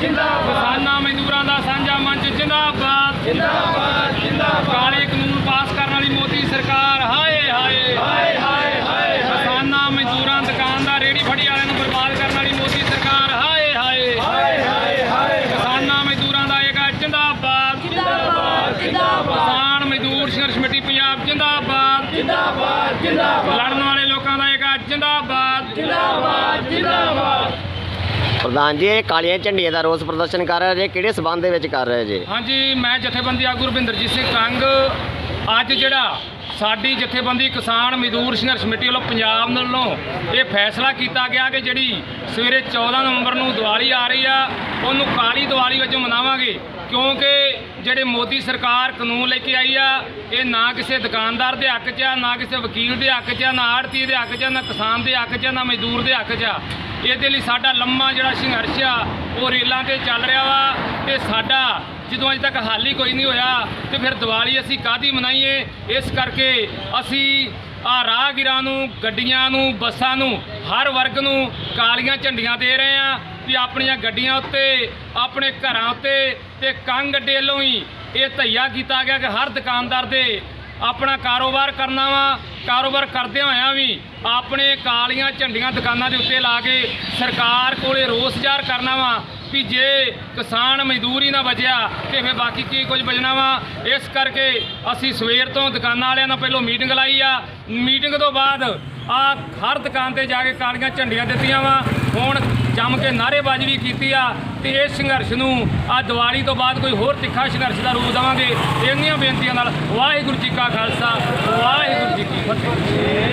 ਜਿੰਦਾਬਾਦ। ਕਿਸਾਨਾਂ ਮਜ਼ਦੂਰਾਂ ਦਾ ਸਾਂਝਾ ਮੰਚ ਜਿੰਦਾਬਾਦ। ਜਿੰਦਾਬਾਦ ਜਿੰਦਾਬਾਦ। ਕਾਲੇ ਕਾਨੂੰਨ ਪਾਸ ਕਰਨ ਵਾਲੀ ਮੋਦੀ ਸਰਕਾਰ ਹਾਏ ਹਾਏ। ਹਾਏ ਹਾਏ ਹਾਏ ਕਿਸਾਨਾਂ ਮਜ਼ਦੂਰਾਂ ਦੁਕਾਨਦਾਰ ਰੇੜੀ ਫੜੀ ਵਾਲਿਆਂ ਨੂੰ ਬਰਬਾਦ ਕਰਨ ਵਾਲੀ ਮੋਦੀ ਸਰਕਾਰ ਹਾਏ ਹਾਏ। ਹਾਏ ਹਾਏ ਹਾਏ। ਕਿਸਾਨਾਂ ਮਜ਼ਦੂਰਾਂ ਦਾ ਏਕਾ ਜਿੰਦਾਬਾਦ। ਜਿੰਦਾਬਾਦ ਜਿੰਦਾਬਾਦ। ਕਿਸਾਨ ਮਜ਼ਦੂਰ ਸੰਘਰਸ਼ ਕਮੇਟੀ ਪੰਜਾਬ ਜਿੰਦਾਬਾਦ। ਜਿੰਦਾਬਾਦ ਜਿੰਦਾਬਾਦ। ਲੜਨ ਵਾਲੇ ਲੋਕਾਂ ਦਾ ਏਕਾ ਜਿੰਦਾਬਾਦ ਜਿੰਦਾਬਾਦ ਜਿੰਦਾਬਾਦ। ਪ੍ਰਧਾਨ ਜੀ, ਇਹ ਕਾਲੀਆਂ ਝੰਡੀਆਂ ਦਾ ਰੋਸ ਪ੍ਰਦਰਸ਼ਨ ਕਰ ਰਹੇ ਜੇ, ਕਿਹੜੇ ਸਬੰਧ ਦੇ ਵਿੱਚ ਕਰ ਰਹੇ ਜੇ? ਹਾਂਜੀ, ਮੈਂ ਜਥੇਬੰਦੀ ਆਗੂ ਰਵਿੰਦਰਜੀਤ ਸਿੰਘ ਕੰਗ, ਅੱਜ ਜਿਹੜਾ ਸਾਡੀ ਜਥੇਬੰਦੀ ਕਿਸਾਨ ਮਜ਼ਦੂਰ ਸੰਘਰਸ਼ ਕਮੇਟੀ ਵੱਲੋਂ ਪੰਜਾਬ ਵੱਲੋਂ ਇਹ ਫੈਸਲਾ ਕੀਤਾ ਗਿਆ ਕਿ ਜਿਹੜੀ ਸਵੇਰੇ 14 ਨਵੰਬਰ ਨੂੰ ਦੀਵਾਲੀ ਆ ਰਹੀ ਆ, ਉਹਨੂੰ ਕਾਲੀ ਦੀਵਾਲੀ ਵਜੋਂ ਮਨਾਵਾਂਗੇ, ਕਿਉਂਕਿ ਜਿਹੜੇ ਮੋਦੀ ਸਰਕਾਰ ਕਾਨੂੰਨ ਲੈ ਕੇ ਆਈ ਆ, ਇਹ ਨਾ ਕਿਸੇ ਦੁਕਾਨਦਾਰ ਦੇ ਹੱਕ 'ਚ ਆ, ਨਾ ਕਿਸੇ ਵਕੀਲ ਦੇ ਹੱਕ 'ਚ ਆ, ਨਾ ਆੜਤੀ ਦੇ ਹੱਕ 'ਚ ਆ, ਨਾ ਕਿਸਾਨ ਦੇ ਹੱਕ 'ਚ ਆ, ਨਾ ਮਜ਼ਦੂਰ ਦੇ ਹੱਕ 'ਚ ਆ। ਇਹਦੇ ਲਈ ਸਾਡਾ ਲੰਮਾ ਜਿਹੜਾ ਸੰਘਰਸ਼ ਆ, ਉਹ ਰੇਲਾਂ ਤੇ ਚੱਲ ਰਿਹਾ ਵਾ ਤੇ ਸਾਡਾ ਜਦੋਂ ਅਜੇ ਤੱਕ ਹੱਲ ਹੀ ਕੋਈ ਨਹੀਂ ਹੋਇਆ ਤੇ ਫਿਰ ਦੀਵਾਲੀ ਅਸੀਂ ਕਾਦੀ ਮਨਾਈਏ? ਇਸ ਕਰਕੇ ਅਸੀਂ ਆ ਰਾਹਗੀਰਾਂ ਨੂੰ, ਗੱਡੀਆਂ ਨੂੰ, ਬੱਸਾਂ ਨੂੰ, ਹਰ ਵਰਗ ਨੂੰ ਕਾਲੀਆਂ ਝੰਡੀਆਂ ਦੇ ਰਹੇ ਆ ਵੀ ਆਪਣੀਆਂ ਗੱਡੀਆਂ ਉੱਤੇ, ਆਪਣੇ ਘਰਾਂ ਉੱਤੇ ਤੇ ਕੰਗ ਅੱਡੇ ਹੀ ਇਹ ਧਈਆ ਕੀਤਾ ਗਿਆ ਕਿ ਹਰ ਦੁਕਾਨਦਾਰ ਦੇ ਆਪਣਾ ਕਾਰੋਬਾਰ ਕਰਨਾ ਵਾ, ਕਾਰੋਬਾਰ ਕਰਦਿਆਂ ਹੋਇਆਂ ਵੀ ਆਪਣੇ ਕਾਲੀਆਂ ਝੰਡੀਆਂ ਦੁਕਾਨਾਂ ਦੇ ਉੱਤੇ ਲਾ ਕੇ ਸਰਕਾਰ ਕੋਲੇ ਰੋਸ ਜ਼ਾਹਰ ਕਰਨਾ ਵਾ ਵੀ ਜੇ ਕਿਸਾਨ ਮਜ਼ਦੂਰੀ ਹੀ ਨਾ ਬਚਿਆ ਤੇ ਫਿਰ ਬਾਕੀ ਕੀ ਕੁਝ ਬਚਣਾ ਵਾ। ਇਸ ਕਰਕੇ ਅਸੀਂ ਸਵੇਰ ਤੋਂ ਦੁਕਾਨਾਂ ਵਾਲਿਆਂ ਨਾਲ ਪਹਿਲਾਂ ਮੀਟਿੰਗ ਲਾਈ ਆ। ਮੀਟਿੰਗ ਤੋਂ ਬਾਅਦ ਆ ਹਰ ਦੁਕਾਨ ਤੇ ਜਾ ਕੇ ਕਾਲੀਆਂ ਝੰਡੀਆਂ ਦਿੱਤੀਆਂ ਵਾ। ਹੁਣ ਜੰਮ ਕੇ ਨਾਅਰੇਬਾਜ਼ੀ ਵੀ ਕੀਤੀ ਆ ਤੇ ਇਸ ਸੰਘਰਸ਼ ਨੂੰ ਆ ਦੀਵਾਲੀ ਤੋਂ ਬਾਅਦ ਕੋਈ ਹੋਰ ਤਿੱਖਾ ਸੰਘਰਸ਼ ਦਾ ਰੂਪ ਦੇਵਾਂਗੇ। ਇੰਨੀਆਂ ਬੇਨਤੀਆਂ ਨਾਲ ਵਾਹਿਗੁਰੂ ਜੀ ਕਾ ਖਾਲਸਾ, ਵਾਹਿਗੁਰੂ ਜੀ ਕੀ ਫਤਿਹ।